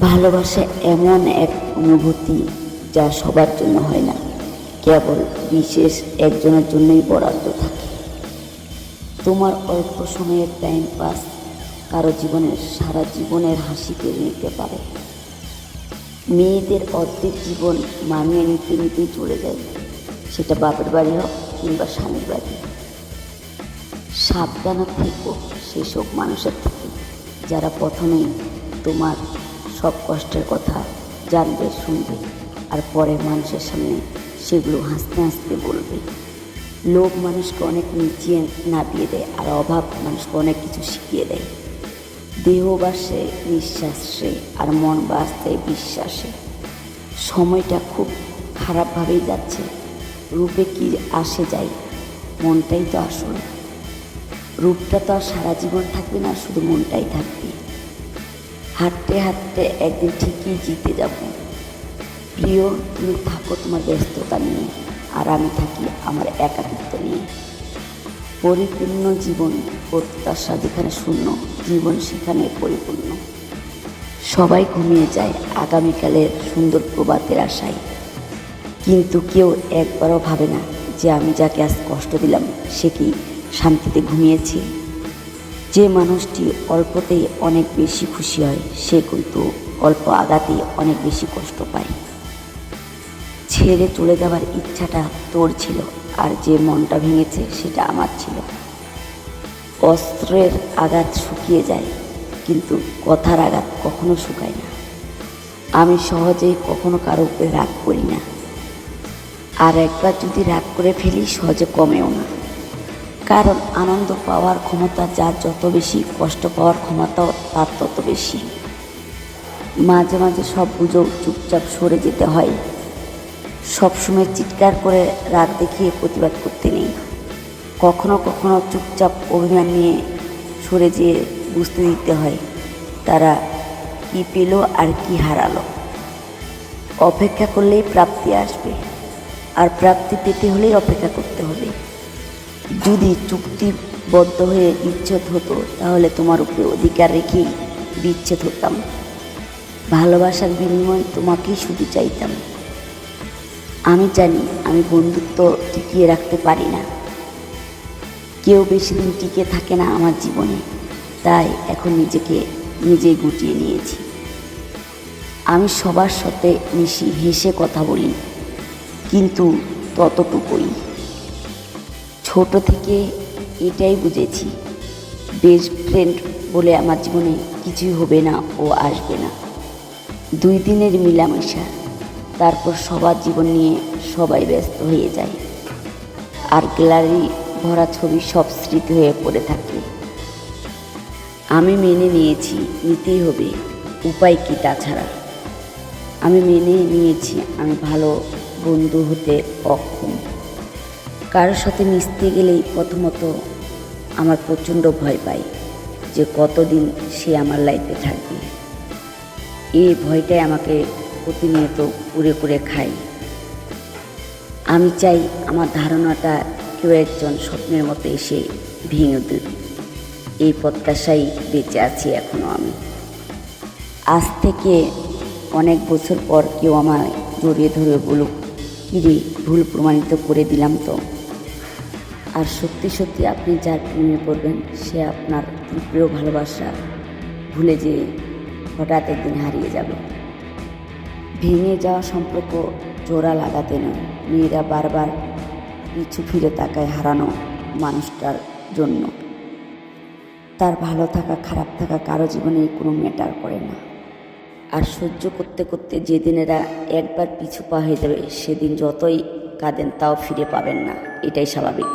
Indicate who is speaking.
Speaker 1: ভালোবাসা এমন এক অনুভূতি যা সবার জন্য হয় না। কেবল বিশেষ একজনের জন্যই বরাদ্দ থাকে। তোমার অল্প সময়ের টাইম পাস কারও জীবনের, সারা জীবনের হাসি কেড়ে নিতে পারে। মেয়েদের অর্ধেক জীবন মানিয়ে নিতে নিতেই চলে যায়। সেটা বাপের বাড়ি হোক কিংবা স্বামীর বাড়ি। সাবধানে থেকো, সেসব মানুষের থেকে। যারা প্রথমেই তোমার সব কষ্টের কথা জানবে, শুনবে আর পরে মানুষের সামনে সেগুলো হাসতে হাসতে বলবে। লোভ মানুষকে অনেক নিচিয়ে নামিয়ে দেয় আর অভাব মানুষকে অনেক কিছু শিখিয়ে দেয়। দেহ বাসে, নিঃশ্বাসে আর মন বাসে বিশ্বাসে। সময়টা খুব খারাপভাবেই যাচ্ছে। রূপে কি আসে যায় মনটাই তো আসল। রূপটা তো আর সারা জীবন থাকবে না, শুধু মনটাই থাকবে। হাঁটতে হাঁটতে একদিন ঠিকই জিতে যাব। প্রিয়, তুমি থাকো তোমার ব্যস্ততা নিয়ে, আর আমি থাকি আমার একাকিত্ব নিয়ে। পরিপূর্ণ জীবন প্রত্যাশা যেখানে শূন্য, জীবন সেখানে পরিপূর্ণ। সবাই ঘুমিয়ে যায় আগামীকালের সুন্দর প্রভাতের আশায়। কিন্তু কেউ একবারও ভাবে না যে আমি যাকে আজ কষ্ট দিলাম, সে কি শান্তিতে ঘুমিয়েছে। যে মানুষটি অল্পতেই অনেক বেশি খুশি হয়, সে কিন্তু অল্প আঘাতে অনেক বেশি কষ্ট পায়। ছেড়ে চলে যাওয়ার ইচ্ছাটা তোর ছিল আর যে মনটা ভেঙেছে সেটা আমার ছিল। অস্ত্রের আঘাত শুকিয়ে যায়, কিন্তু কথার আঘাত কখনো শুকায় না। আমি সহজেই কখনো কারও উপরে রাগ করি না। আর একবার যদি রাগ করে ফেলি, সহজে কমেও না। কারণ আনন্দ পাওয়ার ক্ষমতা যার যত বেশি, কষ্ট পাওয়ার ক্ষমতাও তার তত বেশি। মাঝে মাঝে সব বুঝেও চুপচাপ সরে যেতে হয়। সবসময় চিৎকার করে রাগ দেখিয়ে প্রতিবাদ করতে নেই। কখনো কখনো চুপচাপ অভিমান নিয়ে সরে যেয়ে বুঝতে দিতে হয়, তারা কী পেল আর কি হারালো। অপেক্ষা করলেই প্রাপ্তি আসবে, আর প্রাপ্তি পেতে হলেই অপেক্ষা করতে হবে। যদি চুক্তিবদ্ধ হয়ে বিচ্ছেদ হতো, তাহলে তোমার উপরে অধিকার রেখেই বিচ্ছেদ হতাম। ভালোবাসার বিনিময়ে তোমাকেই শুধু চাইতাম। আমি জানি আমি বন্ধুত্ব টিকিয়ে রাখতে পারি না। কেউ বেশি দিন টিকে থাকে না আমার জীবনে, তাই এখন নিজেকে নিজেই গুটিয়ে নিয়েছি। আমি সবার সাথে মিশি, হেসে কথা বলি, কিন্তু ততটুকুই। ছোট থেকে এটাই বুঝেছি। বেস্ট ফ্রেন্ড বলে আমার জীবনে কিছুই হবে না ও আসবে না। দুই দিনের মিলামেশা, তারপর সবার জীবন নিয়ে সবাই ব্যস্ত হয়ে যায়। আর গ্যালারি ভরা ছবি সব স্মৃতি হয়ে পড়ে থাকে। আমি মেনে নিয়েছি নিতেই হবে, উপায় কি তাছাড়া? আমি মেনে নিয়েছি আমি ভালো বন্ধু হতে অক্ষম। কারোর সাথে মিশতে গেলেই প্রথমত আমার প্রচণ্ড ভয় পাই যে কতদিন সে আমার লাইফে থাকবে। এই ভয়টাই আমাকে প্রতিনিয়ত কুড়ে কুড়ে খাই আমি চাই আমার ধারণাটা কেউ একজন স্বপ্নের মতো এসে ভেঙে দেবে এই প্রত্যাশাই বেঁচে আছি এখনও আমি। আজ থেকে অনেক বছর পর কেউ আমায় জড়িয়ে ধরে বলুক, কিরে, ভুল প্রমাণিত করে দিলাম তো। আর সত্যি সত্যি আপনি যার প্রেমে পড়বেন, সে আপনার তীব্র ভালোবাসা ভুলে যে হঠাৎ একদিন হারিয়ে যাবে। ভেঙে যাওয়া সম্পর্ক জোড়া লাগাতে নয়, মেয়েরা বারবার পিছু ফিরে তাকায় হারানো মানুষটার জন্য। তার ভালো থাকা, খারাপ থাকা কারও জীবনে কোনো ম্যাটার করে না। আর সহ্য করতে করতে যেদিন এরা একবার পিছু পা হয়ে যাবে, সেদিন যতই কাঁদেন তাও ফিরে পাবেন না, এটাই স্বাভাবিক।